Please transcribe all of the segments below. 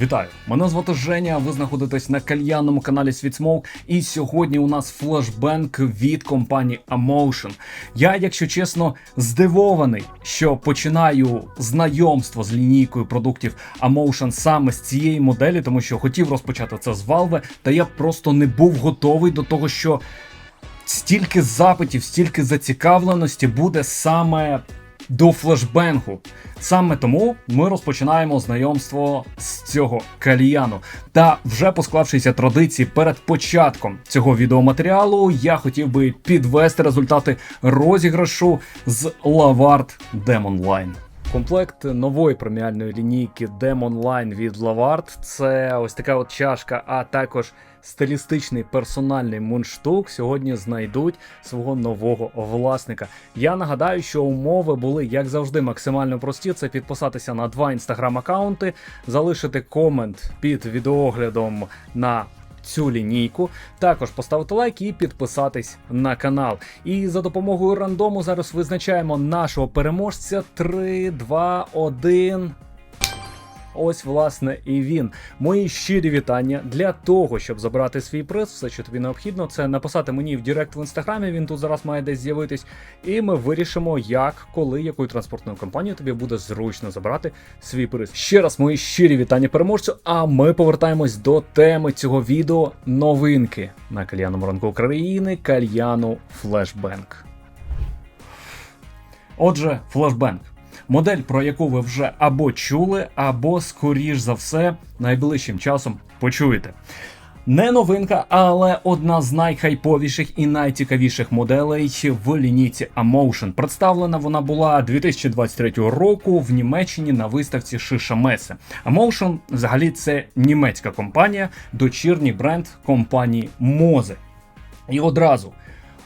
Вітаю! Мене звати Женя. Ви знаходитесь на кальянному каналі Світсмоук. І сьогодні у нас флешбенк від компанії Emotion. Я, якщо чесно, здивований, що починаю знайомство з лінійкою продуктів Emotion саме з цієї моделі, тому що хотів розпочати це з Valve, та я просто не був готовий до того, що стільки запитів, стільки зацікавленості буде саме до флешбенгу. Саме тому ми розпочинаємо знайомство з цього кальяну. Та вже по склавшися традиції перед початком цього відеоматеріалу, я хотів би підвести результати розіграшу з Demon Line. Комплект нової преміальної лінійки Demon Line від Lavard. Це ось така от чашка, а також стилістичний персональний мундштук сьогодні знайдуть свого нового власника. Я нагадаю, що умови були як завжди максимально прості. Це підписатися на два інстаграм-аккаунти, залишити комент під відеоглядом на цю лінійку. Також поставити лайк і підписатись на канал. І за допомогою рандому зараз визначаємо нашого переможця 3, 2, 1. Ось, власне, і він. Мої щирі вітання для того, щоб забрати свій приз. Все, що тобі необхідно, це написати мені в Директ в інстаграмі. Він тут зараз має десь з'явитись. І ми вирішимо, як, коли, якою транспортною компанією тобі буде зручно забрати свій приз. Ще раз мої щирі вітання переможцю. А ми повертаємось до теми цього відео новинки на кальяному ранку України. Кальяну Флешбенк. Отже, Флешбенк. Модель, про яку ви вже або чули, або, скоріш за все, найближчим часом почуєте. Не новинка, але одна з найхайповіших і найцікавіших моделей в лінійці Emotion. Представлена вона була 2023 року в Німеччині на виставці Шиша Месе. Emotion взагалі це німецька компанія, дочірній бренд компанії Мозе. І одразу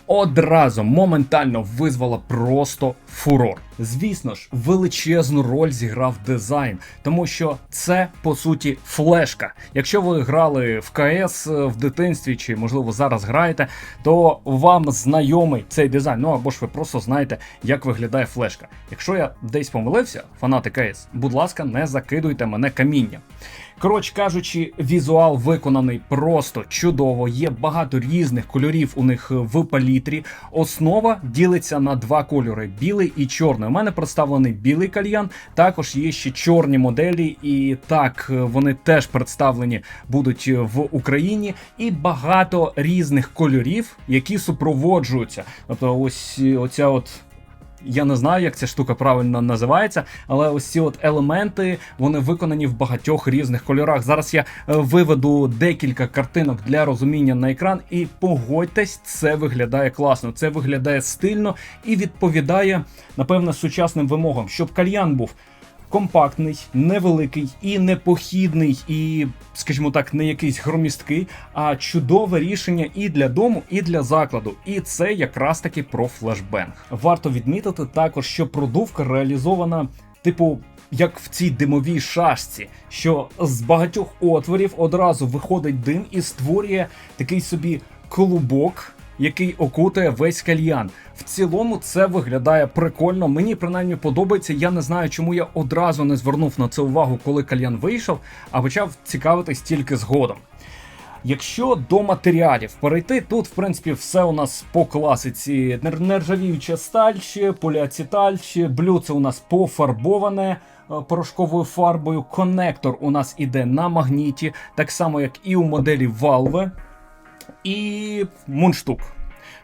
одразу моментально визвала просто фурор. Звісно ж, величезну роль зіграв дизайн, тому що це по суті флешка. Якщо ви грали в КС в дитинстві, чи можливо зараз граєте, то вам знайомий цей дизайн. Ну або ж ви просто знаєте, як виглядає флешка. Якщо я десь помилився, фанати КС, будь ласка, не закидуйте мене камінням. Коротше кажучи, візуал виконаний просто чудово. Є багато різних кольорів у них в палітрі. Основа ділиться на два кольори: білий і чорний. У мене представлений білий кальян. Також є ще чорні моделі, і так вони теж представлені будуть в Україні. І багато різних кольорів, які супроводжуються. Тобто, ось оця от. Я не знаю, як ця штука правильно називається, але ось ці от елементи вони виконані в багатьох різних кольорах. Зараз я е, виведу декілька картинок для розуміння на екран, і погодьтесь, це виглядає класно, це виглядає стильно і відповідає, напевно, сучасним вимогам, щоб кальян був. Компактний, невеликий і непохідний, і, скажімо так, не якийсь громісткий, а чудове рішення і для дому, і для закладу. І це якраз таки про флешбенг. Варто відмітити також, що продувка реалізована, типу. Як в цій димовій шашці, що з багатьох отворів одразу виходить дим і створює такий собі клубок, який окутає весь кальян. В цілому це виглядає прикольно. Мені принаймні подобається. Я не знаю, чому я одразу не звернув на це увагу, коли кальян вийшов, а почав цікавитись тільки згодом. Якщо до матеріалів перейти, тут в принципі все у нас по класиці. Нер- Нержавіюча сталь, поліацеталь, блю це у нас пофарбоване е, порошковою фарбою. Конектор у нас іде на магніті, так само як і у моделі Valve. І мундштук.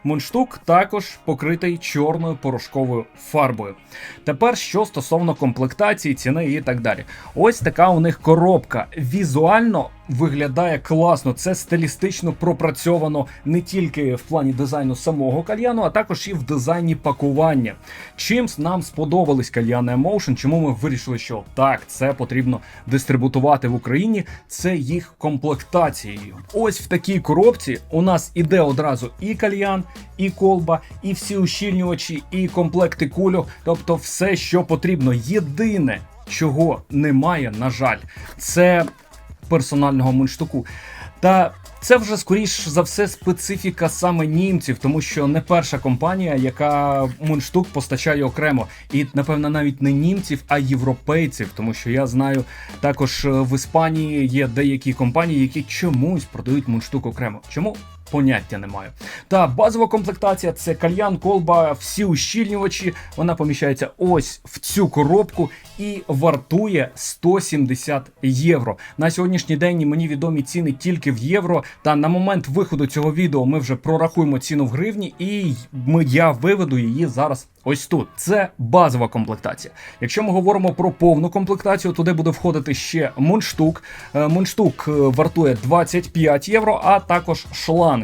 Мундштук також покритий чорною порошковою фарбою. Тепер що стосовно комплектації, ціни і так далі. Ось така у них коробка. Візуально виглядає класно. Це стилістично пропрацьовано не тільки в плані дизайну самого кальяну, а також і в дизайні пакування. Чим нам сподобались кальяни Emotion, чому ми вирішили, що так, це потрібно дистрибутувати в Україні, це їх комплектацією. Ось в такій коробці у нас іде одразу і кальян, і колба, і всі ущільнювачі, і комплекти кульок, тобто все, що потрібно. Єдине, чого немає, на жаль, це персонального мундштуку. Та це вже скоріш за все специфіка саме німців, тому що не перша компанія, яка мундштук постачає окремо, і напевно навіть не німців, а європейців, тому що я знаю також е, в Іспанії є деякі компанії, які чомусь продають мундштук окремо. Чому? Поняття не маю. Та базова комплектація це кальян, колба, всі ущільнювачі. Вона поміщається ось в цю коробку і вартує 170 євро. На сьогоднішній день мені відомі ціни тільки в євро. Та на момент виходу цього відео ми вже прорахуємо ціну в гривні, і ми я виведу її зараз. Ось тут це базова комплектація. Якщо ми говоримо про повну комплектацію, туди буде входити ще мундштук. Е, Мундштук е, вартує 25 євро, а також шланг.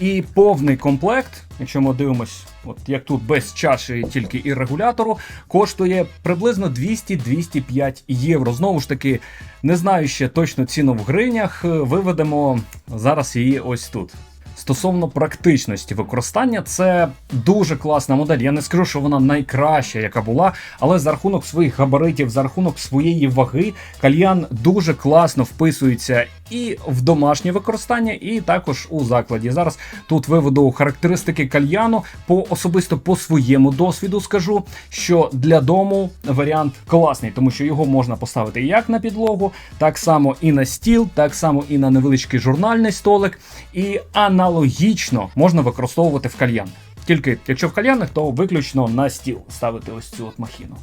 І повний комплект, якщо ми дивимось, от як тут без чаші, тільки і регулятору, коштує приблизно 200-205 євро. Знову ж таки, не знаю ще точно ціну в гривнях. е, Виведемо зараз її ось тут. Стосовно практичності використання, це дуже класна модель. Я не скажу, що вона найкраща, яка була, але за рахунок своїх габаритів, за рахунок своєї ваги, кальян дуже класно вписується і в домашнє використання, і також у закладі. Зараз тут виведу характеристики кальяну по особисто по своєму досвіду. Скажу, що для дому варіант класний, тому що його можна поставити як на підлогу, так само і на стіл, так само і на невеличкий журнальний столик. І аналогічно можна використовувати в кальянах. Тільки якщо в кальянах, то виключно на стіл ставити ось цю от махіну.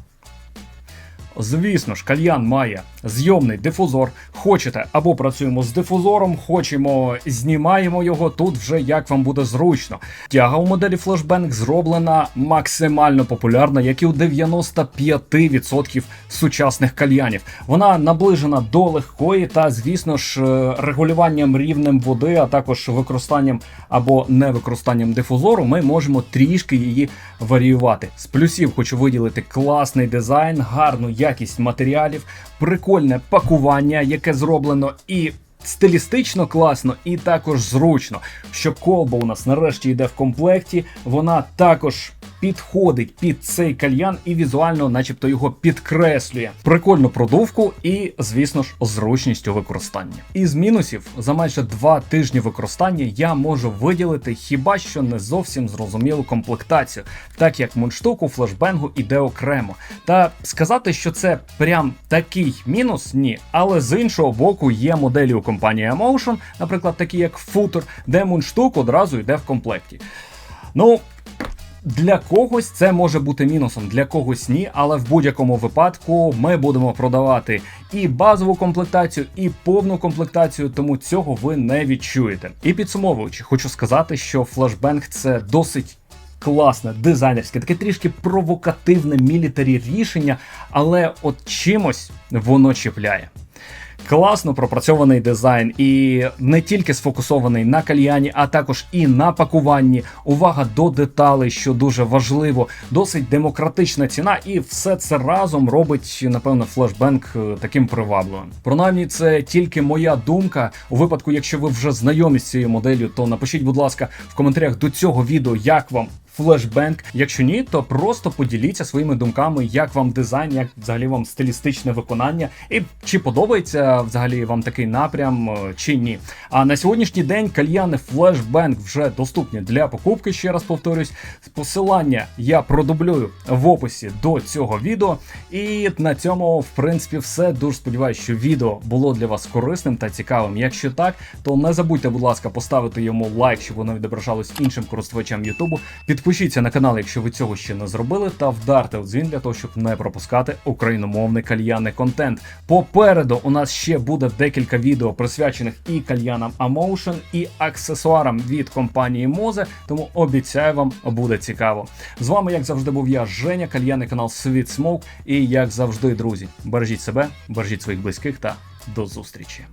Звісно ж, кальян має зйомний дифузор. Хочете або працюємо з дифузором, хочемо, знімаємо його. Тут вже як вам буде зручно. Тяга у моделі Flashbang зроблена максимально популярна, як і у 95% сучасних кальянів. Вона наближена до легкої та, звісно ж, е, регулюванням рівнем води, а також використанням або невикористанням дифузору, ми можемо трішки її варіювати. З плюсів хочу виділити класний дизайн, гарну якість матеріалів, прикольне пакування, яке зроблено і. Стилістично класно і також зручно, що колба у нас нарешті йде в комплекті. Вона також підходить під цей кальян і візуально, начебто, його підкреслює. Прикольну продувку і, звісно ж, зручність у використанні. Із мінусів за майже два тижні використання я можу виділити хіба що не зовсім зрозумілу комплектацію, так як мундштук у флешбенгу іде окремо. Та сказати, що це прям такий мінус, ні. Але з іншого боку є моделі у компанії Emotion, наприклад, такі як Footer, де мундштук одразу йде в комплекті. Ну, для когось це може бути мінусом, для когось ні, але в будь-якому випадку ми будемо продавати і базову комплектацію, і повну комплектацію, тому цього ви не відчуєте. І підсумовуючи, хочу сказати, що Flashbang це досить. Класне, дизайнерське, таке трішки провокативне мілітарі рішення, але от чимось воно чіпляє. Класно пропрацьований дизайн і не тільки сфокусований на кальяні, а також і на пакуванні. Увага до деталей, що дуже важливо, досить демократична ціна, і все це разом робить, напевно, флешбенк е, таким привабливим. Принаймні, це тільки моя думка. У випадку, якщо ви вже знайомі з цією моделлю, то напишіть, будь ласка, в коментарях до цього відео, як вам флешбенк. Якщо ні, то просто поділіться своїми думками, як вам дизайн, як взагалі вам стилістичне виконання, і чи подобається взагалі вам такий напрям, е, чи ні. А на сьогоднішній день кальяни флешбенк вже доступні для покупки. Ще раз повторюсь, посилання я продублюю в описі до цього відео. І на цьому, в принципі, все. Дуже сподіваюся, що відео було для вас корисним та цікавим. Якщо так, то не забудьте, будь ласка, поставити йому лайк, щоб воно відображалось іншим користувачам Ютубу. Підпишіться на канал, якщо ви цього ще не зробили, та вдарте в дзвін для того, щоб не пропускати україномовний кальянний контент. Попереду у нас ще буде декілька відео присвячених і кальянам Amotion, і аксесуарам від компанії Мозе. Тому обіцяю вам буде цікаво. З вами, як завжди, був я, Женя, кальянний канал Світ Смоук. І як завжди, друзі, бережіть себе, бережіть своїх близьких та до зустрічі.